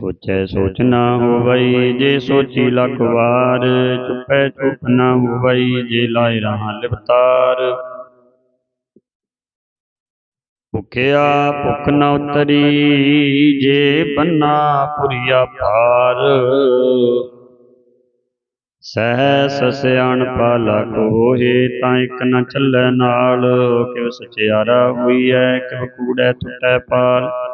ਸੋਚੈ ਸੋਚ ਨਾ ਹੋਵਈ, ਜੇ ਸੋਚੀ ਲੱਖ ਵਾਰ, ਚੁੱਪੈ ਚੁੱਪ ਨਾ ਹੋਵਈ, ਜੇ ਲਾਇ ਰਹਾ ਲਿਵਤਾਰ। ਭੁਖਿਆ ਭੁਖ ਨ ਉਤਰੀ, ਜੇ ਬੰਨਾ ਪੁਰੀਆ ਭਾਰ। ਸਹਿ ਸਿਆਣਪਾ ਲਖ ਹੋਏ ਤਾਂ ਇਕ ਨਾ ਚੱਲੈ ਨਾਲ, ਕਿਵ ਸਚਿਆਰਾ ਹੋਈਐ, ਕਿਵ ਕੂੜੈ ਟੁੱਟੈ ਪਾਰ।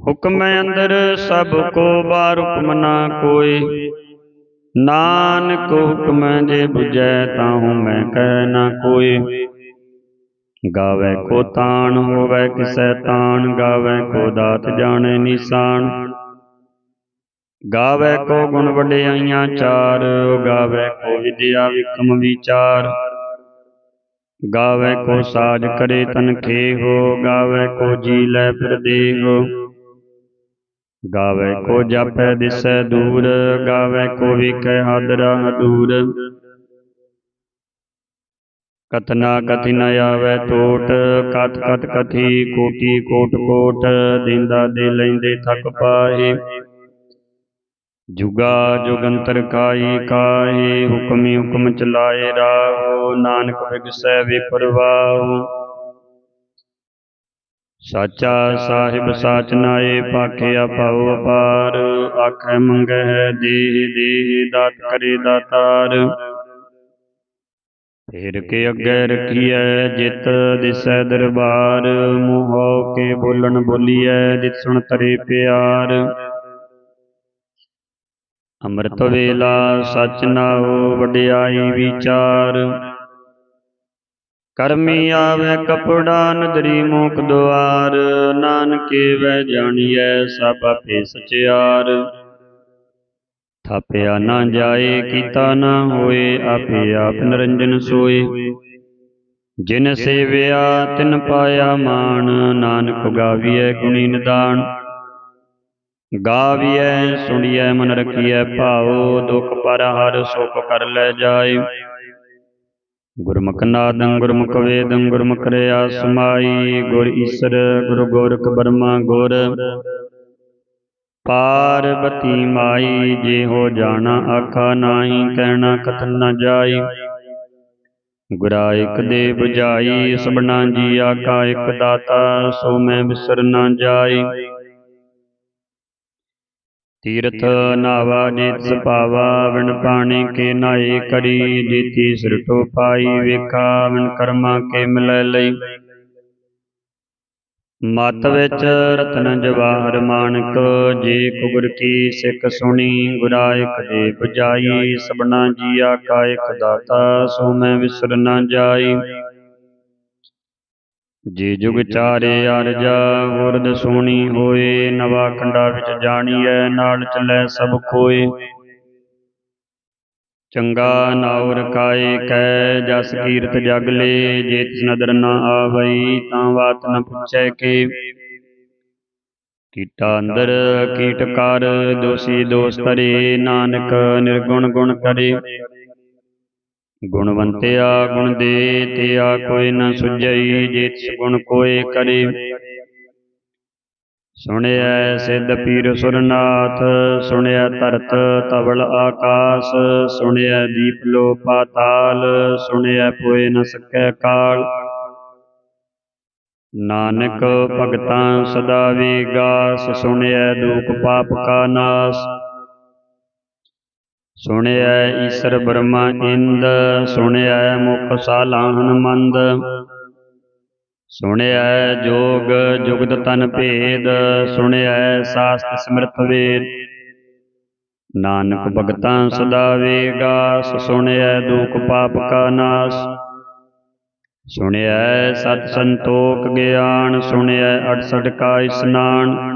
ਹੁਕਮ ਅੰਦਰ ਸਭ ਕੋ ਬਾਰ ਹੁਕਮ ਨਾ ਕੋਇ ਨਾਨਕ ਹੁਕਮ ਜੇ 부ਜੈ ਤਾਹੂ ਮੈਂ ਕਹਿ ਨਾ ਕੋਈ। ਗਾਵੇ ਕੋ ਤਾਣ, ਹੋਵੇ ਕਿਸੈ ਤਾਣ, ਗਾਵੇ ਕੋ ਦਾਤ ਜਾਣੈ ਨਿਸ਼ਾਨ। ਗਾਵੇ ਕੋ ਗੁਣ ਵਡਿਆਈਆਂ ਚਾਰ, ਗਾਵੇ ਕੋ ਵਿਦਿਆ ਵਿਕਮ ਵਿਚਾਰ। ਗਾਵੇ ਕੋ ਸਾਜ ਕਰੇ ਤਨਖੇ ਹੋ ਗਾਵੇ ਕੋ ਜੀ ਲੈ ਫਿਰ ਦੇਹੋ ਗਾਵੇ ਕੋ ਜਾਪੈ ਦਿਸੈ ਦੂਰ ਗਾਵੇ ਕੋ ਵਿਖੈ ਹਾਦਰਾ ਦੂਰ। ਕਤਨਾ ਕਥਿ ਨ ਆਵੈ ਟੋਟ ਕਤ ਕਤ ਕਥੀ ਕੋਟੀ ਕੋਟ ਕੋਟ ਦਿੰਦਾ ਦੇ ਲੈਂਦੇ ਥਕ ਪਾਏ ਜੁਗਾ ਜੁਗੰਤਰ ਕਾਈ ਕਾਹੇ ਹੁਕਮੀ ਹੁਕਮ ਚਲਾਏ ਰਾਹੋ ਨਾਨਕ ਵਿਗਸੈ ਵਿਪਰਵਾਹੋ ਸਾਚਾ ਸਾਹਿਬ ਸਾਚ ਨਾਏ ਭਾਖਿਆ ਪਾਉ ਅਪਾਰ, ਆਖੈ ਮੰਗੈ ਦੇਹ ਦੇਹ, ਦਾਤ ਕਰੇ ਦਾਤਾਰ। ਫੇਰ ਕੇ ਅੱਗੇ ਰਖੀਐ, ਜਿਤ ਦਿਸੈ ਦਰਬਾਰ, ਮੂੰਹ ਕੇ ਬੋਲਣ ਬੋਲੀਐ ਦਿਸਣ ਤਰੇ ਪਿਆਰ। ਅੰਮ੍ਰਿਤ ਵੇਲਾ, ਸਚ ਨਾਉ, ਵਡਿਆਈ ਵਿਚਾਰ। ਕਰਮੀ ਆਵੇ ਕਪੜਾ ਨਦਰੀ ਮੋਖ ਦੁਆਰ, ਨਾਨਕੇ ਵੈ ਜਾਣੀਐ ਸਭ ਆਪੇ ਸਚਿਆਰ। ਥਾਪਿਆ ਨਾ ਜਾਏ, ਕੀਤਾ ਨਾ ਹੋਏ, ਆਪੇ ਆਪ ਨਿਰੰਜਨ ਸੋਏ। ਜਿਨ ਸੇਵਿਆ, ਤਿਨ ਪਾਇਆ ਮਾਨ ਨਾਨਕ ਗਾਵੀਐ ਗੁਣੀ ਨਿਦਾਨ। ਗਾਵੀਐ, ਸੁਣੀਐ ਮਨ ਰਖੀਐ ਭਾਉ, ਦੁਖ ਪਰ ਹਰ ਸੁਖ ਕਰ ਲੈ ਜਾਏ। ਗੁਰਮੁਖ ਨਾਦੰ, ਗੁਰਮੁਖ ਵੇਦੰ, ਗੁਰਮੁਖ ਰਿਆ ਸਮਾਈ, ਗੁਰ ਈਸਰ, ਗੁਰ ਗੋਰਖ ਬਰਮਾ ਗੁਰ। ਪਾਰਬਤੀ ਮਾਈ, ਜੇ ਹੋ ਜਾਣਾ ਆਖਾ ਨਾਹੀ, ਕਹਿਣਾ ਕਥਨ ਨਾ ਜਾਈ। ਗੁਰਾ ਇਕ ਦੇ 부ਝਾਈ ਸਭਨਾ ਜੀ ਆਕਾ ਇਕ ਦਾਤਾ, ਸੋ ਮੈਂ ਵਿਸਰ ਨਾ ਜਾਈ। ਤੀਰਥ ਨਾਵਾ ਜੀਤ ਸਪਾਵਾ ਵਿਣ ਪਾਣੀ ਕੇ ਨਾਏ ਕਰੀ, ਜੀਤੀ ਸਿਰ ਟੋ ਪਾਈ ਵੇਖਾ ਵਿਣ ਕਰਮਾ ਕੇ ਮਿਲੈ ਲਈ। ਮਤ ਵਿੱਚ ਰਤਨ ਜਵਾਹਰ ਮਾਨਕ, ਜੇ ਕੁਗਰ ਕੀ ਸਿੱਖ ਸੁਣੀ ਗੁਰਾਇਕ ਦੇ 부ਝਾਈ ਸਬਨਾ ਜੀਆ ਆਕਾ ਇਕ ਦਾਤਾ, ਸੋ ਮੈਂ ਵਿਸਰ ਨ ਜਾਈ। ਜੇ ਜੁਗ ਚਾਰੇ ਅਰਜਾ ਗੁਰਦ ਸੋਣੀ ਹੋਏ, ਨਵਾ ਕੰਡਾ ਵਿੱਚ ਜਾਣੀਐ, ਨਾਲ ਚੱਲੈ ਸਭ ਕੋਏ ਚੰਗਾ ਨਾਉ ਰਕਾਏ ਕੈ ਜਸ ਕੀਰਤ ਜਗ ਲੇ ਜੇ ਤਿਸ ਨਦਰ ਨਾ ਆਵਈ, ਤਾਂ ਬਾਤ ਨ ਪੁੱਛੈ ਕੇ। ਕੀਟਾ ਅੰਦਰ, ਕੀਟ ਕਰ, ਦੋਸੀ ਦੋਸ ਤਰੇ ਨਾਨਕ ਨਿਰਗੁਣ ਗੁਣ ਕਰੇ। ਗੁਣਵੰਤਿਆ ਗੁਣ ਦੇ ਤਿਆ ਕੋਈ ਨ ਸੁਝਈ ਜੇ ਤਿਸ ਗੁਣ ਕੋਏ ਕਰੇ। ਸੁਣਿਐ ਸਿੱਧ ਪੀਰ ਸੁਰਨਾਥ, ਸੁਣਿਐ ਧਰਤ ਤਵਲ ਆਕਾਸ, ਸੁਣਿਐ ਦੀਪ ਲੋ ਪਾਤਾਲ, ਸੁਣਿਐ ਪੋਏ ਨ ਸਕੈ ਕਾਲ। ਨਾਨਕ ਭਗਤਾਂ ਸਦਾ ਵੇਗਾਸ ਸੁਣਿਐ ਦੁਖ ਪਾਪ ਕਾ ਨਾਸ। ਸੁਣਿਆ ਈਸਰ ਬ੍ਰਹਮਾ ਇੰਦ, ਸੁਣਿਆ ਮੁਖ ਸਾਲਾਹਨ ਮੰਦ। ਸੁਣਿਐ ਜੋਗ ਜੁਗਤ ਤਨ ਭੇਦ, ਸੁਣਿਆ ਸਾਸਤ ਸਿਮਰਤ ਵੇਦ। ਨਾਨਕ ਭਗਤਾਂ ਸਦਾ ਵੇਗਾਸ ਸੁਣਿਐ ਦੁਖ ਪਾਪ ਕਾ ਨਾਸ। ਸੁਣਿਆ ਸਤ ਸੰਤੋਖ ਗਿਆਨ, ਸੁਣਿਆ ਅਠਸਠ ਕਾ ਇਸਨਾਨ।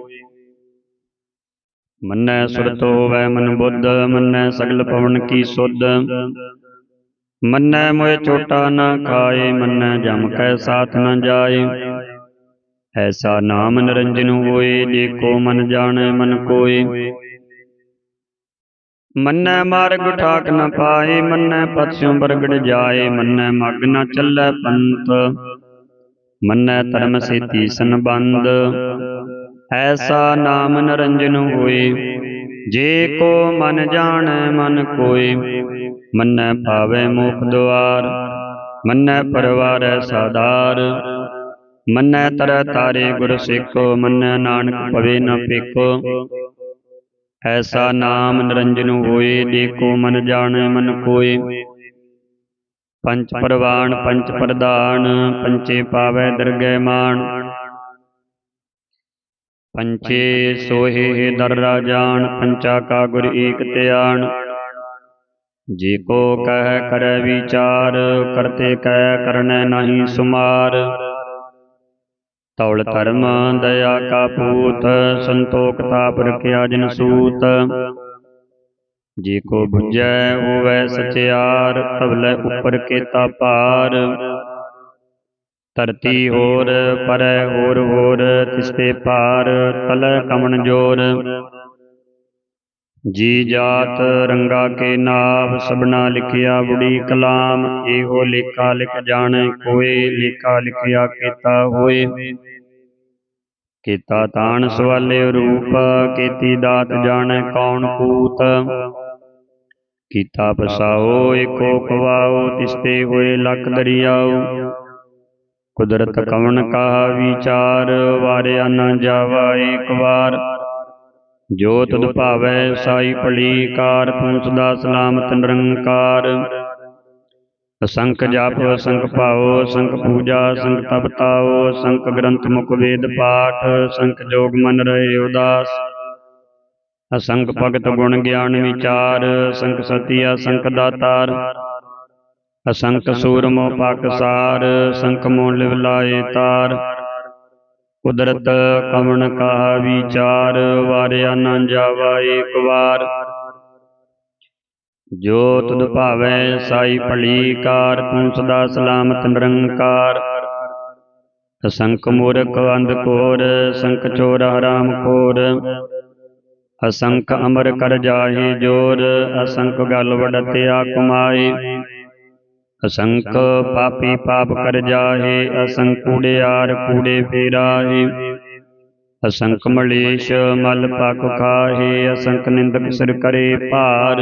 ਮੰਨੈ ਸੁਰਤ ਹੋਵੈ ਮਨ ਬੁੱਧ, ਮੰਨੈ ਸਗਲ ਪਵਨ ਕੀ ਸੁਧ। ਮੰਨੈ ਮੋਇ ਛੋਟਾ ਨਾ ਖਾਏ, ਮੰਨੈ ਜਮ ਕੈ ਸਾਥ ਨਾ ਜਾਏ। ਐਸਾ ਨਾਮ ਨਿਰੰਜਨ ਹੋਏ, ਜੇ ਕੋ ਮਨ ਜਾਣੈ ਮਨ ਕੋਏ। ਮੰਨੈ ਮਾਰਗ ਠਾਕ ਨ ਪਾਏ, ਮੰਨੈ ਪਤਿਉ ਬਰਗੜ ਜਾਏ, ਮੰਨੈ ਮਗ ਨ ਚੱਲੈ ਪੰਤ ਮੰਨੈ ਧਰਮ ਸੇਤੀ ਸੰਬੰਧ। ਐਸਾ ਨਾਮ ਨਿਰੰਜਨ ਹੋਏ। ਜੇ ਕੋ ਮਨ ਜਾਣੈ, ਮਨ ਕੋਏ। ਮੰਨੈ ਭਾਵੈ ਮੋਖ ਦੁਆਰ, ਮੰਨੈ ਪਰਵਾਰੈ ਸਾਧਾਰ ਮੰਨੈ ਤਰੈ ਤਾਰੇ ਗੁਰ ਸਿੱਖੋ ਮੰਨੈ ਨਾਨਕ ਪਵੇ ਨ ਪੇਖੋ ਐਸਾ ਨਾਮ ਨਿਰੰਜਨ ਹੋਏ ਦੇਖੋ ਮਨ ਜਾਣੈ, ਮਨ ਕੋਏ। ਪੰਚ ਪਰਵਾਨ ਪੰਚ ਪ੍ਰਧਾਨ, ਪੰਚੇ ਪਾਵੈ ਦਰਗਹਿ ਮਾਨ ਪੰਚੇ ਸੋਹੇ ਦਰਰਾ ਜਾਣ ਪੰਚਾ ਕਾ ਗੁਰ ਏਕ ਧਿਆਨ। ਜੇ ਕੋ ਕਹਿ ਕਰੈ ਵਿਚਾਰ, ਕਰਤੇ ਕਹਿ ਕਰਨੈ ਨਹੀਂ ਸੁਮਾਰ। ਤੌਲ ਧਰਮ ਦਇਆ ਕਾ ਪੂਤ, ਸੰਤੋਖ ਤਾਪ ਰਖਿਆ ਜਿਨ ਸੂਤ। ਜੇ ਕੋ ਬੁਝੈ ਹੋਵੈ ਸਚਿਆਰ, ਤਵਲੇ ਉਪਰ ਕੇਤਾ ਭਾਰ। ਧਰਤੀ ਹੋਰ, ਪਰੈ ਹੋਰ ਹੋਰ, ਤਿਸਤੇ ਪਾਰ ਤਲੈ ਕਮਨ ਜੋਰ। ਜੀ ਜਾਤ, ਰੰਗਾ ਕੇ ਨਾਮ ਸਭਨਾ ਲਿਖਿਆ ਬੁੜੀ ਕਲਾਮ, ਇਹੋ ਲੇਖਾ ਲਿਖ ਜਾਣੈ, ਕੋਏ ਲੇਖਾ ਲਿਖਿਆ ਕੀਤਾ ਹੋਏ। ਕੀਤਾ ਤਾਣ ਸਵਾਲੇ ਰੂਪ, ਕੀਤੀ ਦਾਤ ਜਾਣੈ, ਕੌਣ ਕੂਤ। ਕੀਤਾ ਪਸਾਓ, ਏਕੋ ਖਵਾਓ ਤਿਸਤੇ ਹੋਏ, ਲੱਖ ਦਰਿਆਓ। ਕੁਦਰਤ ਕਵਣ ਕਾ ਵਿਚਾਰ, ਵਾਰਿਆ ਨ ਜਾਵਾ ਏਕ ਵਾਰ। ਜੋ ਤੁਧ ਭਾਵੈ ਸਾਈ ਭਲੀ ਕਾਰ ਤੂੰ ਸਦਾ ਸਲਾਮਤ ਨਿਰੰਕਾਰ। ਅਸੰਖ ਜਪ, ਅਸੰਖ ਭਾਉ ਅਸੰਖ ਪੂਜਾ, ਅਸੰਖ ਤਪ ਤਾਉ ਅਸੰਖ ਗ੍ਰੰਥ ਮੁਖ ਵੇਦ ਪਾਠ, ਅਸੰਖ ਜੋਗ ਮਨ ਰਹੇ ਉਦਾਸ। ਅਸੰਖ ਭਗਤ ਗੁਣ ਗਿਆਨ ਵਿਚਾਰ, ਅਸੰਖ ਸਤੀ, ਅਸੰਖ ਦਾਤਾਰ। ਅਸੰਖ ਸੂਰਮੋ ਪਾਕਸਾਰ ਅਸੰਖ ਮੋਹ ਲਿਵ ਲਾਏ ਤਾਰ। ਕੁਦਰਤ ਕਵਣ ਕਾ ਵਿਚਾਰ, ਵਾਰਿਆ ਨਾ ਜਾਵਾ ਏਕ ਵਾਰ। ਜੋ ਤੁਧ ਭਾਵੈ ਸਾਈ ਭਲੀ ਕਾਰ ਤੂੰ ਸਦਾ ਸਲਾਮਤ ਨਿਰੰਕਾਰ। ਅਸੰਖ ਮੂਰਖ ਅੰਧ ਕੋਰ ਸੰਖ ਚੋਰ ਹਰਾਮ ਖੋਰ। ਅਸੰਖ ਅਮਰ ਕਰ ਜਾਹੀ ਜੋਰ, ਅਸੰਖ ਗਲ ਵਡਤਿਆ ਕਮਾਏ। ਅਸੰਖ ਪਾਪੀ ਪਾਪ ਕਰ ਜਾਹੇ ਅਸੰਖ ਕੂੜਿਆਰ ਕੂੜੇ ਫੇਰਾਹੇ। ਅਸੰਖ ਮਲੇਸ਼ ਮਲ ਪਕ ਖਾਹੇ ਅਸੰਖ ਨਿੰਦਕ ਸਿਰ ਕਰੇ ਭਾਰ।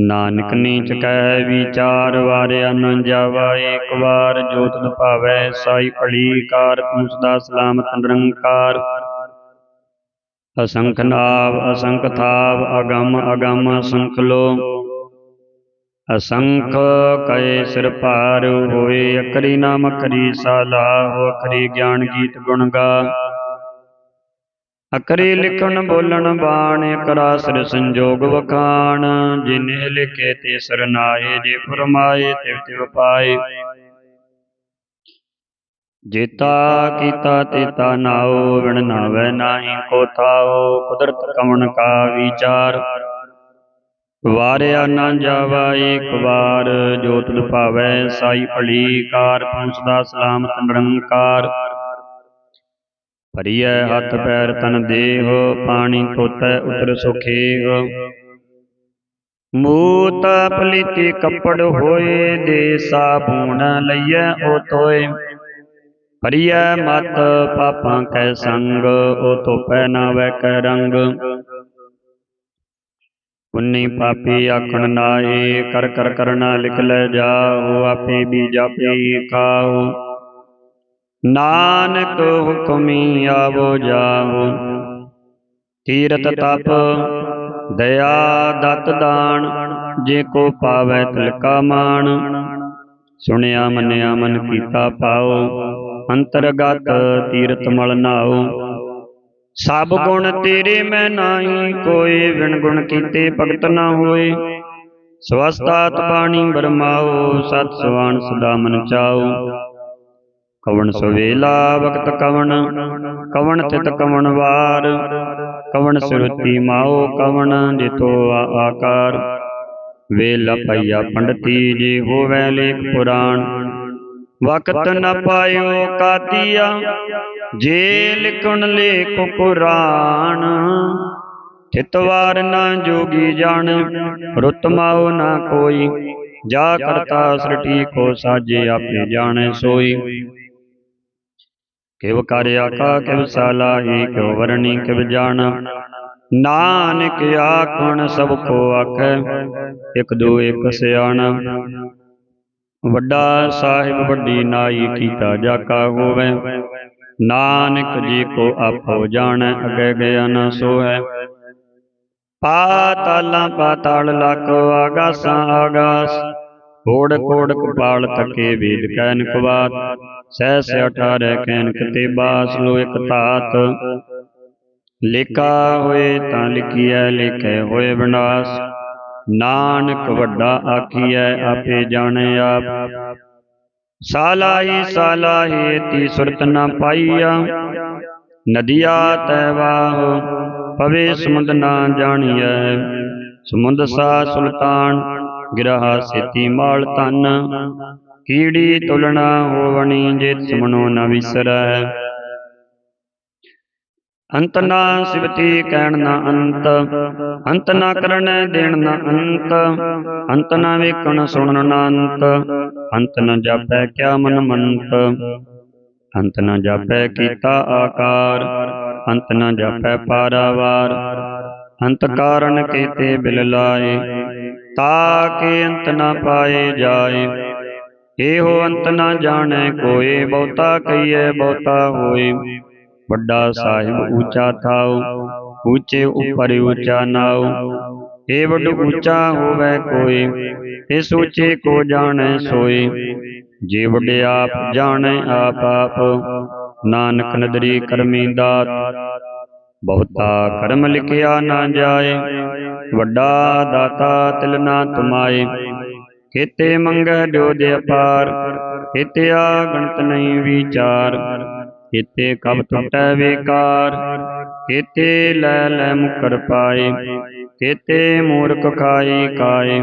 ਨਾਨਕ ਨੀਚ ਕਹਿ ਵਿਚਾਰ ਵਾਰਿਆ ਨ ਜਾਵਾ ਏਕ ਵਾਰ। ਜੋ ਤੁਧ ਭਾਵੈ ਸਾਈ ਭਲੀ ਕਾਰ ਤੂੰ ਸਦਾ ਸਲਾਮਤ ਨਿਰੰਕਾਰ। ਅਸੰਖ ਨਾਵ ਅਸੰਖ ਥਾਵ ਅਗੰਮ ਅਗੰਮ ਅਸੰਖ ਲੋ ਅਸੰਖ ਕਏ ਸਿਰ ਭਾਰ ਹੋਏ ਅਕਰੀ ਨਾਮ ਅਕਰੀ ਸਾਲਾਹ ਅਕਰੀ ਗਿਆਨ ਗੀਤ ਗੁਣ ਗਾ। ਅਕਰੀ ਲਿਖਣ ਬੋਲਣ ਬਾਣ, ਕਰਾ ਸਿਰ ਸੰਜੋਗ ਵਖਾਣ, ਜਿਨੇ ਲਿਖੇ ਤੇ ਸਰਨਾਏ ਜੇ ਫਰਮਾਏ ਤਿਵ ਤਿਵ ਪਾਏ। ਜੇਤਾ ਕੀਤਾ ਤੇਤਾ ਨਾਉ ਵਿਣ ਨਾਵੇ ਨਾਹੀ ਕੋ ਥਾਉ, ਕੁਦਰਤ ਕਵਣ ਕਾ ਵਿਚਾਰ। ਵਾਰਿਆ ਨਾ ਜਾਵਾ ਏਕ ਵਾਰ ਜੋ ਤੁਧ ਭਾਵੈ ਸਾਈ ਭਲੀ ਕਾਰ ਤੂੰ ਸਦਾ ਸਲਾਮਤ ਨਿਰੰਕਾਰ। ਭਰੀਐ ਹੱਥ ਪੈਰ ਤਨ ਦੇਹ, ਪਾਣੀ ਧੋਤੈ ਉਤਰ ਸੁਖੇਹ। ਮੂਤ ਪਲੀਤੀ ਕੱਪੜ ਹੋਏ, ਦੇ ਸਾਬੂਣ ਲਈਐ ਓ ਤੋਏ ਭਰੀਐ ਮਤ ਪਾਪਾਂ ਕੈ ਸੰਗ ਓ ਧੋਪੈ ਨਾ ਵੈ ਕੈ ਰੰਗ। ਪੁੰਨੀ ਪਾਪੀ ਆਖਣ ਨਾਹੀ ਕਰ ਕਰ ਕਰਨਾ ਲਿਖ ਲੈ ਜਾਓ ਆਪੇ ਵੀ ਜਾਪੇ ਕਾਹੂ ਨਾਨਕ ਹੁਕਮੀ ਆਵੋ ਜਾਓ ਤੀਰਤ ਤਪ ਦਇਆ ਦਤ ਦਾਨ ਜੇ ਕੋ ਪਾਵੈ ਤਿਲਕਾ ਮਾਨ ਸੁਣਿਆ ਮੰਨਿਆ ਮਨ ਕੀਤਾ ਪਾਓ ਅੰਤਰਗਤ ਤੀਰਤ ਮਲ ਨਾਓ। ਸਭ ਗੁਣ ਤੇਰੇ ਮੈਂ ਨਾਹੀ, ਕੋਈ ਵਿਣ ਗੁਣ ਕੀਤੇ ਭਗਤ ਨਾ ਹੋਏ। ਸਵਸਤਾਤ ਬਾਣੀ ਬਰਮਾਓ, ਸਤ ਸਵਾਨ ਸਦਾ ਮਨ ਚਾਓ। ਕਵਣ ਸਵੇਲਾ ਵਕਤ ਕਵਣ ਕਵਣ ਤਿਤ ਕਵਣ ਵਾਰ। ਕਵਣ ਸੁਰਤੀ ਮਾਓ ਕਵਣ, ਜਿਤੋ ਆਕਾਰ। ਵੇਲਾ ਪਈਆ ਪੰਡਤੀ ਜੇ ਹੋਵੇ ਲੇਖ ਪੁਰਾਣ। ਵਕਤ ਨ ਪਾਇਓ ਕਾਦੀਆ ਜੇ ਲਿਖਣ ਲੇਖ ਕੁਰਾਨ ਚਿਤਵਾਰ ਨਾ ਜੋਗੀ ਜਾਣ ਰੁੱਤ ਨਾ ਕੋਈ, ਜਾ ਕਰਤਾ ਸ੍ਰਿਟੀ ਕੋ ਸਾਜੇ ਆਪੇ ਜਾਣੈ ਸੋਈ। ਕਿਵ ਕਰ ਆਖਾ, ਕਿਵ ਸਾਲਾਹੀ ਕਿਵ ਵਰਣੀ, ਕਿਵ ਜਾਣ। ਨਾਨਕ ਆਖਣ ਸਭ ਕੋ ਆਖੈ, ਇਕ ਦੋ ਇਕ ਸਿਆਣ। ਵੱਡਾ ਸਾਹਿਬ ਵੱਡੀ ਨਾਈ ਕੀਤਾ ਜਾਕਾ ਹੋਵੇ। ਨਾਨਕ ਜੀ ਕੋ ਆਪੋ ਜਾਣੈ, ਅਗੇ ਗਿਆ ਨ ਸੋਹੈ। ਪਾਤਾਲਾਂ ਪਾਤਾਲ ਲਖ ਆਗਾਸਾਂ ਆਗਾਸ। ਕੋੜ ਕੋੜ ਕਪਾਲ ਤਕੇ ਵੇਦ ਕੈਨ ਕਵਾਤ। ਸਹਿ ਸੇ ਅਠਾਰੈ ਕੈਨ ਕਤੇ ਬਾਸ ਲੋ ਇਕ ਧਾਤ ਲਿਖਾ ਹੋਏ ਤਾਂ ਲਿਖੀਐ, ਲੇਖੇ ਹੋਏ ਵਿਨਾਸ਼। ਨਾਨਕ ਵੱਡਾ ਆਖੀਐ, ਆਪੇ ਜਾਣੇ ਆਪ। ਸਾਲਾਹੀ ਸਾਲਾਹੀ ਤੀ ਸੁਰਤ ਨਾ ਪਾਈਆ। ਨਦੀਆ ਤੈ ਵਾਹ, ਪਵੇ ਸਮੁੰਦ ਨਾ ਜਾਣੀਐ। ਸਮੁੰਦ ਸਾ ਸੁਲਤਾਨ, ਗਿਰਹਾ ਸੇਤੀ ਮਾਲ ਤਨ ਕੀੜੀ ਤੁਲਣਾ ਹੋਵਣੀ ਜੇ ਸਮਨੋ ਨ ਵਿਸਰੈ। ਅੰਤ ਨਾ ਸਿਵਤੀ ਕਹਿਣ ਨਾ ਅੰਤ ਅੰਤ ਨਾ ਕਰਨੈ ਦੇਣ ਨਾ ਅੰਤ ਅੰਤ ਨਾ ਵੇਖਣ ਸੁਣਨ ਨਾ ਅੰਤ ਅੰਤ ਨਾ ਜਾਪੈ ਕਿਆ ਮਨ ਮੰਤ, ਅੰਤ ਨਾ ਜਾਪੈ ਕੀਤਾ ਆਕਾਰ, ਅੰਤ ਨਾ ਜਾਪੈ ਪਾਰਾਵਾਰ, ਅੰਤ ਕਾਰਨ ਕੀਤੇ ਬਿਲ ਲਾਏ ਤਾਕੇ ਅੰਤ ਨਾ ਪਾਏ ਜਾਏ, ਇਹੋ ਅੰਤ ਨਾ ਜਾਣੈ ਕੋਏ, ਬਹੁਤਾ ਕਹੀਏ ਬਹੁਤਾ ਹੋਏ। ਵੱਡਾ ਸਾਹਿਬ ਉੱਚਾ ਥਾਉ ਊਚੇ ਉਪਰ ਉੱਚਾ ਨਾਉ। ਏ ਵੱਡ ਊਚਾ ਹੋਵੇ ਕੋਈ ਇਸ ਊਚੇ ਕੋ ਜਾਣੈ ਸੋਈ। ਜੇ ਵੱਡੇ ਆਪ ਜਾਣੈ ਆਪ ਆਪ, ਨਾਨਕ ਨਦਰੀ ਕਰਮੀ ਦਾਤ। ਬਹੁਤਾ ਕਰਮ ਲਿਖਿਆ ਨਾ ਜਾਏ, ਵੱਡਾ ਦਾਤਾ ਤਿਲ ਨਾ ਤੁਮਾਏ। ਕੀਤੇ ਮੰਗੈ ਜੋ ਦੇ ਅਪਾਰ ਕੀਤੇ ਗਣਤ ਨਹੀਂ ਵਿਚਾਰ। ਕੀਤੇ ਕਬ ਟੁਟੈ ਵਿਕਾਰ, ਕੀਤੇ ਲੈ ਲੈ ਮੁਕਰ ਪਾਏ, ਕੀਤੇ ਮੂਰਖ ਖਾਈ ਕਾਏ,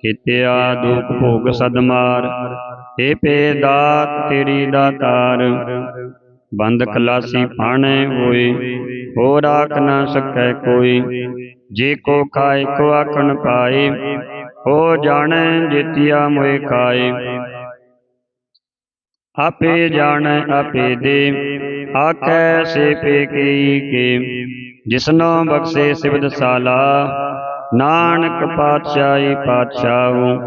ਕੀਤੇ ਆ ਦੁਖ ਭੋਗ ਸਦਮਾਰ ਏ ਪੇ ਦਾਤ ਤੇਰੀ ਦਾਤਾਰ ਬੰਦ ਖਲਾਸੀ ਪਾਣੈ ਹੋਏ ਹੋ ਰਾਖ ਨਾ ਸਕੈ ਕੋਈ, ਜੇ ਕੋ ਖਾਏ ਕੋ ਆਖਣ ਪਾਏ, ਹੋ ਜਾਣੈ ਜੇਤੀਆ ਮੋਏ ਖਾਏ। ਆਪੇ ਜਾਣੈ, ਆਪੇ ਦੇ। ਆਖੈ ਸੇ ਪੇ ਕੀ ਕੇ। ਜਿਸਨੋ ਬਖਸ਼ੇ ਸਿਵਦ ਸਾਲਾ, ਨਾਨਕ ਪਾਤਸ਼ਾਹੀ ਪਾਤਸ਼ਾਹੂ।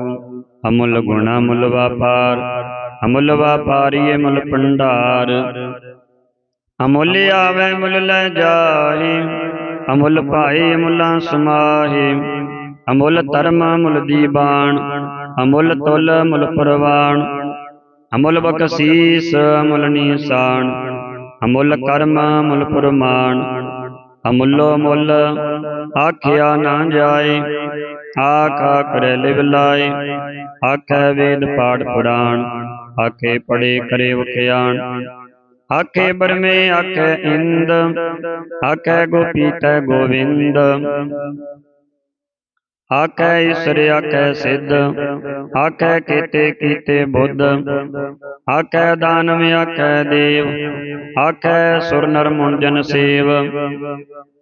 ਅਮੁੱਲ ਗੁਣਾ ਮੁੱਲ ਵਾਪਾਰ, ਅਮੁੱਲ ਵਾਪਾਰੀਏ ਮੁੱਲ ਭੰਡਾਰ। ਅਮੁੱਲ ਆਵੇ, ਮੁੱਲ ਲੈ ਜਾਏ ਅਮੁੱਲ ਭਾਏ ਅਮੁੱਲਾ ਸਮਾਹੇ। ਅਮੁੱਲ ਧਰਮ ਮੁੱਲ ਦੀਬਾਨ। ਅਮੁੱਲ ਤੁਲ ਮੁੱਲ ਪ੍ਰਵਾਨ। ਅਮੁੱਲ ਬਖਸ਼ੀਸ ਅਮੁੱਲ ਨੀਸਾਨ ਅਮੁੱਲ ਕਰਮ ਮੁੱਲ ਪ੍ਰਮਾਨ ਅਮੁੱਲੋ ਮੁੱਲ ਆਖਿਆ ਨਾ ਜਾਏ। ਆਖ ਰਹਿ ਲਿਵ ਲਾਏ। ਆਖੈ ਵੇਦ ਪਾਠ ਪੁਰਾਣ। ਆਖੇ ਪੜੇ ਕਰੇ ਵਖਿਆਣ ਆਖੇ ਬਰਮੇ ਆਖੇ ਇੰਦ। ਆਖੇ ਗੋਪੀ ਤੈ ਗੋਵਿੰਦ। ਆਖੈ ਈਸਰ, ਆਖੈ ਸਿੱਧ, ਆਖੈ ਕੀਤੇ ਕੀਤੇ ਬੁੱਧ, ਆਖੈ ਦਾਨਵ, ਆਖੈ ਦੇਵ, ਆਖੈ ਸੁਰ ਨਰ ਮੁੰਜਨ ਸੇਵ।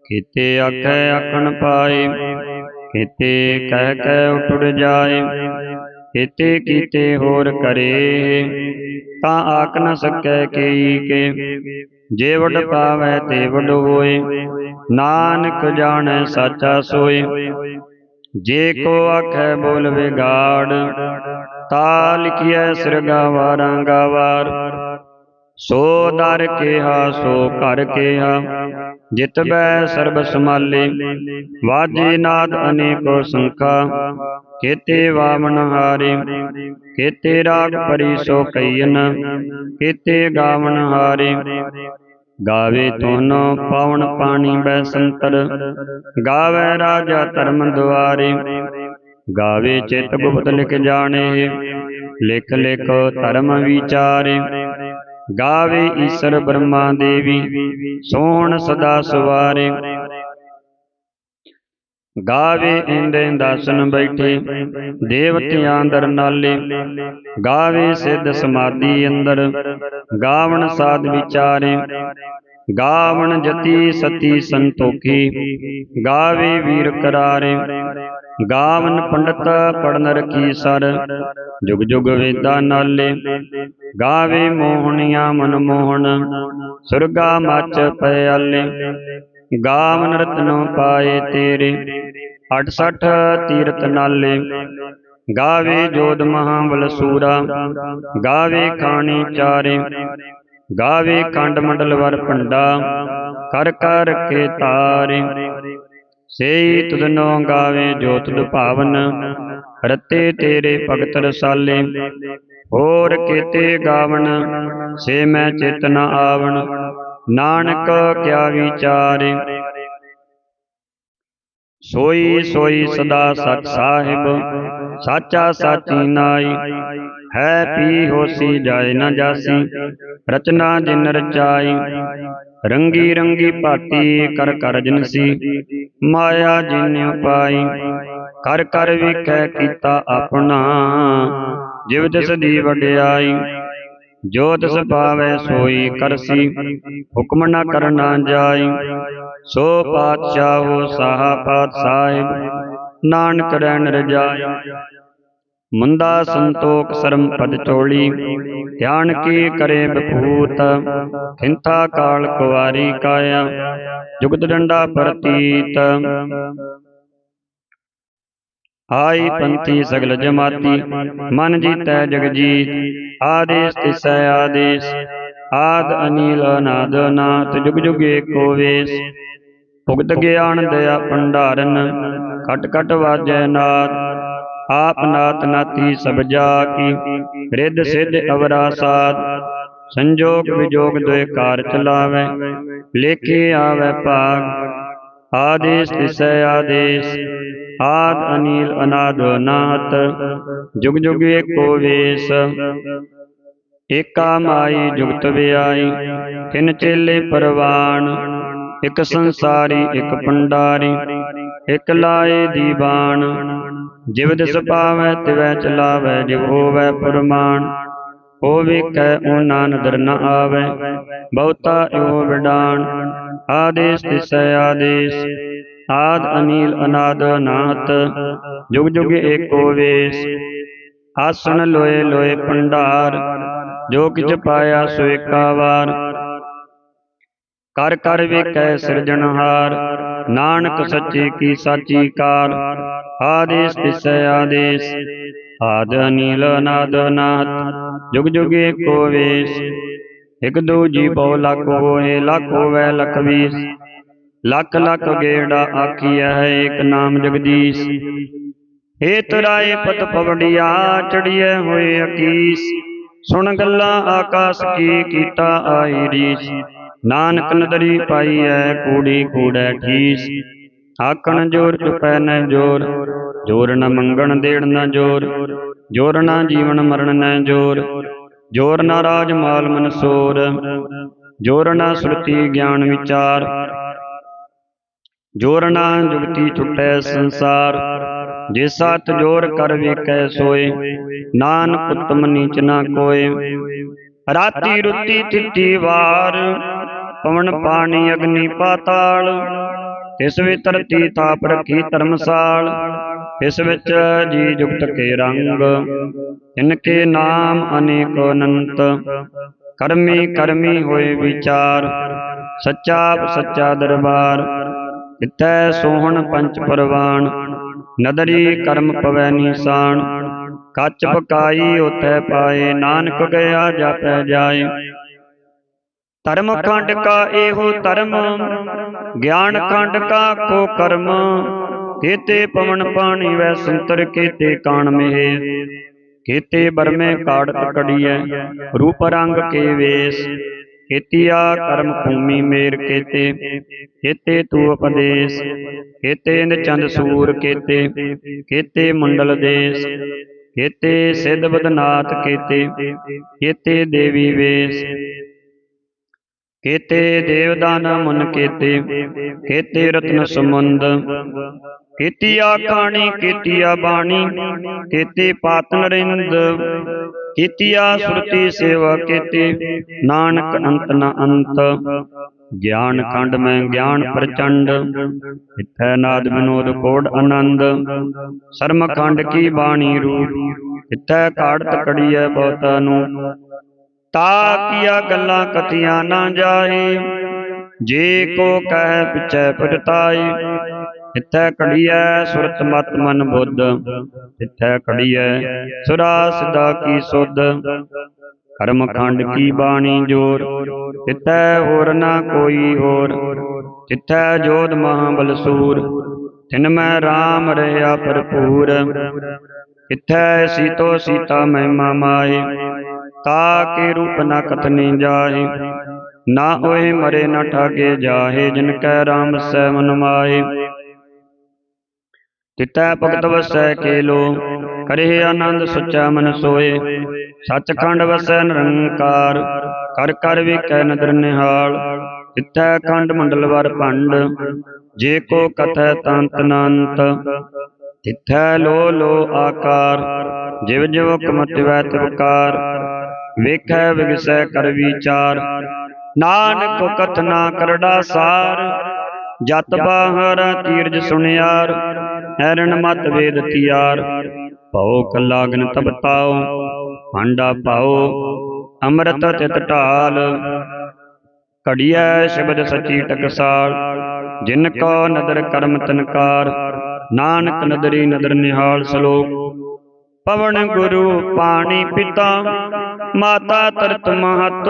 ਕੀਤੇ ਆਖੈ ਆਖਣ ਪਾਏ, ਕੀਤੇ ਕਹਿ ਕਹਿ ਉਠੜ ਜਾਏ, ਕੀਤੇ ਕੀਤੇ ਹੋਰ ਕਰੇ। ਤਾਂ ਆਖ ਨ ਸਕੈ ਕੇਈ ਕੇ, ਜੇ ਵਡ ਪਾਵੈ ਤੇ ਵਡ ਹੋਏ, ਨਾਨਕ ਜਾਣੈ ਸਾਚਾ ਸੋਏ। ਜੇ ਕੋ ਆਖੈ ਬੋਲ ਵਿਗਾੜ, ਤਾ ਲਿਖਿਐ ਸਿਰਗਾ ਵਾਰਾਂ ਗਾਵਾਰ। ਸੋ ਦਰ ਕੇਹਾ, ਸੋ ਘਰ ਕੇਹਾ, ਜਿਤ ਬੈ ਸਰਬ ਸਮਾਲੇ ਵਾਜੇ ਨਾਦ ਅਨੇਕੋ ਸੰਖਾ, ਕੇਤੇ ਵਾਮਨ ਹਾਰੇ, ਕੇਤੇ ਰਾਗ ਪਰੀ ਸੋ ਕਈਨ, ਕੇਤੇ ਗਾਵਨ ਹਾਰੇ। ਗਾਵੇ ਤੋਨੋ ਪਵਨ ਪਾਣੀ ਬੈ ਸੰਤਰ ਗਾਵੇ ਰਾਜਾ ਧਰਮ ਦੁਆਰੇ। ਗਾਵੇ ਚਿਤ ਗੁਪਤ ਲਿਖ ਜਾਣੇ। ਲਿਖ ਲਿਖ ਧਰਮ ਵਿਚਾਰੇ। ਗਾਵੇ ਈਸ਼ਰ ਬ੍ਰਹਮਾ ਦੇਵੀ। ਸੋਹਣ ਸਦਾ ਸਵਾਰੇ। ਗਾਵੇ ਇੰਦੇ ਦਾਸਨ ਬੈਠੇ, ਦੇਵਤਿਆਂ ਅੰਦਰ ਨਾਲੇ। ਗਾਵੇ ਸਿੱਧ ਸਮਾਧੀ ਅੰਦਰ, ਗਾਵਣ ਸਾਧ ਵਿਚਾਰੇ। ਗਾਵਣ ਜਤੀ ਸਤੀ ਸੰਤੋਖੀ, ਗਾਵੇ ਵੀਰ ਕਰਾਰੇ। ਗਾਵਨ ਪੰਡਤ ਪੜਨ ਰਖੀ ਸਰ, ਜੁਗ ਜੁਗ ਵੇਦਾ ਨਾਲੇ। ਗਾਵੇ ਮੋਹਣੀਆਂ ਮਨ ਮੋਹਣ ਸੁਰਗਾ ਮਚ ਪਿਆਲੇ ਗਾਵਨ ਰਤਨੋ ਪਾਏ ਤੇਰੇ 68 ਤੀਰਤ ਨਾਲੇ। ਗਾਵੇ ਜੋਧ ਮਹਾਬਲ ਸੂਰਾ, ਗਾਵੇ ਖਾਣੀ ਚਾਰੇ। ਗਾਵੇ ਖੰਡ ਮੰਡਲ ਵਰ ਭੰਡਾ, ਕਰ ਕਰ ਕੇ ਤਾਰੇ। ਸੇਈ ਤੁਧਨੋ ਗਾਵੇ ਜੋਤ ਤੁਧ ਰਤੇ ਤੇਰੇ ਭਗਤ ਰਸਾਲੇ। ਹੋਰ ਕੀਤੇ ਗਾਵਣ ਸੇ ਮੈਂ ਚੇਤਨਾ ਆਵਣ। ਨਾਨਕ ਕਿਆ ਵਿਚਾਰੇ। ਸੋਈ ਸੋਈ ਸਦਾ ਸਚ ਸਾਹਿਬ, ਸਾਚਾ ਸਾਚੀ ਨਾਈ। ਹੈ ਪੀ ਹੋਸੀ ਜਾਏ ਨਾ ਜਾਸੀ, ਰਚਨਾ ਜਿਨ ਰਚਾਈ। ਰੰਗੀ ਰੰਗੀ ਭਾਤੀ ਕਰ ਕਰ ਜਨਸੀ ਮਾਇਆ ਜਿਨ ਉਪਾਈ। ਕਰ ਕਰ ਵੇਖੈ ਕੀਤਾ ਆਪਣਾ, ਜਿਵ ਤਿਸ ਦੀ ਵਡਿਆਈ। ਜੋ ਤਿਸ ਪਾਵੈ ਸੋਈ ਕਰਸੀ। ਹੁਕਮ ਨ ਕਰਨਾ ਜਾਈ। ਸੋ ਪਾਤਸ਼ਾਹੋ ਸਾਹਾ ਪਾਤ ਸਾਹਿਬ ਨਾਨਕ ਰਹਿਣ ਰਜਾਈ। ਮੁੰਦਾ ਸੰਤੋਖ ਸਰਮ ਪਦ ਚੋਲੀ। ਧਿਆਨ ਕੀ ਕਰੇ ਬਪੂਤ? ਖਿੰਥਾ ਕਾਲ ਕੁਵਾਰੀ ਕਾਇਆ। ਜੁਗਤ ਡੰਡਾ ਪ੍ਰਤੀਤ। ਆਈ ਪੰਥੀ ਸਗਲ ਜਮਾਤੀ। ਮਨ ਜੀਤੈ ਜਗ ਜੀਤ ਆਦੇਸ ਤਿਸੈ ਆਦੇਸ, ਆਦ ਅਨੀਲ ਅਨਾਦ ਨਾਥ ਜੁਗ ਜੁਗ ਏਕੋ ਵੇਸ। ਭੁਗਤ ਗਿਆਨ ਦਇਆ ਭੰਡਾਰਨ ਕਟ ਕਟ ਵਾਜੈ ਨਾਦ। ਆਪ ਨਾਤ ਨਾਤੀ ਸਭ ਜਾ ਕੀ ਰਿੱਧ ਸਿੱਧ ਅਵਰਾ ਸਾਧ ਸੰਜੋਗ ਵਿਜੋਗ ਦੋਇ ਕਾਰ ਚਲਾਵੇ, ਲੇਖੇ ਆਵੇ ਭਾਗ। ਆਦੇਸ ਤਿਸੈ ਆਦੇਸ ਆਦ ਅਨੀਲ ਅਨਾਦ ਨਾਤ ਜੁਗ ਜੁਗ ਏਕੋ ਵੇਸ। ਏਕਾ ਮਾਈ ਜੁਗਤ ਵਿਆਈ, ਤਿਨ ਚੇਲੇ ਪਰਵਾਨ ਇਕ ਸੰਸਾਰੀ, ਇਕ ਪੰਡਾਰੀ ਇਕ ਲਾਏ ਦੀਵਾਨ। ਜਿਵ ਦਿਸ ਪਾਵੈ, ਤਿਵੈ ਚਲਾਵੈ, ਜਿਵ ਹੋਵੈ ਪਰਮਾਨ ਹੋ ਵੇਖੈ ਓਨਾ ਨਦਰ ਨ ਆਵੈ, ਬਹੁਤਾ ਓ ਵਿਡਾਨ ਆਦੇਸ ਤਿਸੈ ਆਦੇਸ। ਆਦ ਅਨੀਲ ਅਨਾਦ ਨਾਤ ਜੁਗ ਜੁਗ ਏਕੋ ਵੇਸ। ਆਸਣ ਲੋਏ ਲੋਏ ਭੰਡਾਰ, ਜੋ ਕਿਛ ਪਾਇਆ ਸੋ ਏਕਾ ਵਾਰ। ਕਰ ਕਰ ਵੇਖੈ ਸਿਰਜਣਹਾਰ ਨਾਨਕ ਸੱਚੇ ਕੀ ਸਾਚੀ ਕਾਰ। ਆਦੇਸ ਤਿਸੈ ਆਦੇਸ ਆਦ ਅਨੀਲ ਅਨਾਦ ਨਾਥ ਜੁਗ ਜੁਗ ਏਕੋ ਵੇਸ। ਇਕ ਜੀ ਬਹੁ ਲੱਖ ਹੋਏ ਲੱਖ ਹੋਵੇ ਲਖ ਵੀਸ। ਲੱਖ ਲੱਖ ਗੇੜਾ ਆਖੀਐ ਹੈ ਏਕ ਨਾਮ ਜਗਦੀਸ਼। ਏ ਤਰਾਏ ਪਤ ਪਵੜਿਆ ਚੜੀਐ ਹੋਏ ਅਕੀਸ। ਸੁਣ ਗੱਲਾਂ ਆਕਾਸ ਕੀ ਕੀਤਾ ਆਈ ਰੀਸ। ਨਾਨਕ ਨਦਰੀ ਪਾਈਐ, ਕੂੜੀ ਕੂੜੈ ਠੀਸ। ਆਕਣ ਜੋਰ ਚੁਪੈ ਨ ਜੋਰ ਜੋਰ ਨ ਮੰਗਣ ਦੇਣ ਨ ਜੋਰ ਜੋਰ ਨ ਜੀਵਨ ਮਰਨ ਨ ਜੋਰ ਜੋਰ ਨਾ ਰਾਜ ਮਾਲ ਮਨਸੂਰ, ਜੋਰ ਨਾ ਸੁਰਤੀ ਗਿਆਨ ਵਿਚਾਰ। ਜੋਰ ਨਾ ਜੁਗਤੀ ਛੁਟੈ ਸੰਸਾਰ। ਜੇ ਸਤ ਜੋਰ ਕਰ ਵੇਖੈ ਸੋਏ, ਨਾਨਕ ਉਤਮ ਨੀਚ ਨਾ ਕੋਏ। ਰਾਤੀ ਰੁੱਤੀ ਤਿੱਤੀ ਵਾਰ, ਪਵਨ ਪਾਣੀ ਅਗਨੀ ਪਾਤਾਲ। ਤਿਸ ਵਿੱਚ ਧਰਤੀ ਤਾਪ ਰੱਖੀ ਧਰਮਸਾਲ। ਇਸ ਵਿੱਚ ਜੀ ਜੁਗਤ ਕੇ ਰੰਗ। ਇਨਕੇ ਨਾਮ ਅਨੇਕ ਅਨੰਤ। ਕਰਮੀ ਕਰਮੀ ਹੋਏ ਵਿਚਾਰ। ਸੱਚਾ ਸੱਚਾ ਦਰਬਾਰ। ਇਤੈ ਸੋਹਣ ਪੰਚ ਪਰਵਾਨ ਨਦਰੀ ਕਰਮ ਪਵੈ ਨੀਸਾਨ ਕੱਚ ਪਕਾਈ ਉਤੈ ਪਾਏ, ਨਾਨਕ ਗਿਆ ਜਾਪੈ ਜਾਏ। ਧਰਮ ਖੰਡ ਕਾ ਇਹੋ ਧਰਮ, ਗਿਆਨ ਖੰਡ ਕਾ ਕੋ ਕਰਮ, ਕੀਤੇ ਪਵਨ ਪਾਣੀ ਵੈ ਸੰਤਰ, ਕੀਤੇ ਕਾਣ ਮਹਿ। ਕੀਤੇ ਬਰਮੇ ਕਾੜਤ ਕੜੀਐ, ਰੂਪ ਰੰਗ ਕੇ ਵੇਸ ਕੀਤਿਆ ਕਰਮ ਭੂਮੀ ਮੇਰ ਕੀਤੇ। ਕੀਤੇ ਤੂ ਉਪਦੇਸ਼, ਕੀਤੇ ਨਿਚੰਦ ਸੂਰ ਕੀਤੇ। ਕੀਤੇ ਮੰਡਲ ਦੇਸ, ਕੀਤੇ ਸਿੱਧ ਬਦਨਾਥ ਕੇਤੇ। ਕੀਤੇ ਦੇਵੀ ਵੇਸ, ਕੀਤੇ ਦੇਵਦਾਨ ਮੁਨ ਕੇਤੇ। ਕੀਤੇ ਰਤਨ ਸਮੁੰਦ ਕੀਤੀ ਆਖਾਣੀ ਕੀਤੀ ਆ ਬਾਣੀ, ਕੀਤੀ ਪਾਤ ਨਰਿੰਦ ਕੀਤੀ ਆ ਸੁਰਤੀ ਸੇਵਾ ਕੀਤੀ, ਨਾਨਕ ਅੰਤ ਨ ਅੰਤ। ਗਿਆਨ ਖੰਡ ਮੈਂ ਗਿਆਨ ਪ੍ਰਚੰਡ, ਇਥੈ ਨਾਦ ਵਿਨੋਦ ਕੋੜ ਆਨੰਦ। ਸਰਮ ਖੰਡ ਕੀ ਬਾਣੀ ਰੂਪ, ਇਥੈ ਕਾੜਤ ਕੜੀਐ ਬਹੁਤਾ ਨੂੰ। ਤਾ ਕੀਆ ਗੱਲਾਂ ਕਥੀਆਂ ਨਾ ਜਾਏ ਜੇ ਕੋ ਕਹਿ ਪਿਛੈ ਪਰਤਾਈ ਇਥੈ ਕੜੀਐ ਸੁਰਤ ਮਤ ਮਨ ਬੁੱਧ ਇਥੈ ਕੜੀਐ ਸੁਰਾ ਸਦਾ ਕੀ ਸੁਧ। ਕਰਮ ਖੰਡ ਕੀ ਬਾਣੀ ਜੋਰ ਤਿਤੈ ਹੋਰ ਨਾ ਕੋਈ ਹੋਰ। ਤਿਥੈ ਜੋਧ ਮਹਾਬਲ ਸੂਰ ਤਿਨ ਮੈਂ RAM ਰਹਾ ਭਰਪੂਰ। ਇਥੈ ਸੀਤੋ ਸੀਤਾ ਮਹਿਮਾ ਮਾਏ ਤਾ ਕੇ ਰੂਪ ਨ ਕਥਨੀ ਜਾਏ। ਨਾ ਹੋਏ ਮਰੇ ਨ ਠਾਗੇ ਜਾਹੇ, ਜਿਨ ਕੈ RAM ਸੈ ਮਨ ਮਾਏ। ਤਿਤੈ ਭਗਤ ਵਸੈ ਕੇਲੋ ਕਰੇ ਆਨੰਦ ਸੁਚਾ ਮਨ ਸੋਏ। ਸੱਚਖੰਡ ਵਸੈ ਨਿਰੰਕਾਰ ਕਰ ਕਰ ਵੇਖੈ ਨਦਰ ਨਿਹਾਲ। ਤਿਤੈ ਖੰਡ ਮੰਡਲ ਵਰ ਭੰਡ ਜੇ ਕੋ ਕਥੈ ਤੰਤ ਨੰਤ ਤਿਥੈ ਲੋ ਲੋ ਆਕਾਰ ਜਿਵ ਜਿਵ ਹੁਕਮ ਤਿਵੈ ਤਿਵਕਾਰ ਵੇਖੈ ਵਿਗਸੈ ਕਰ ਵਿਚਾਰ ਨਾਨਕ ਕਥਨਾ ਕਰੜਾ ਸਾਰ। ਜਤ ਬਾਹਰ ਤੀਰਜ ਸੁਣਿਆਰ ਹੈਰਣ ਮਤ ਵੇਦ ਤਿਆਰ। ਭਉ ਕਲਾਗਨ ਤਬ ਤਾਉ, ਭਾਂਡਾ ਅੰਮ੍ਰਿਤ ਤਿਤ ਢਾਲ। ਘੜੀਐ ਸ਼ਬਦ ਸਚੀ ਟਕਸਾਲ, ਜਿਨ ਕੋ ਨਦਰ ਕਰਮ ਤਨਕਾਰ, ਨਾਨਕ ਨਦਰੀ ਨਦਰ ਨਿਹਾਲ ਸ਼ਲੋਕ। ਪਵਨ ਗੁਰੂ ਪਾਣੀ ਪਿਤਾ, ਮਾਤਾ ਤਰਤ ਮਹਤ।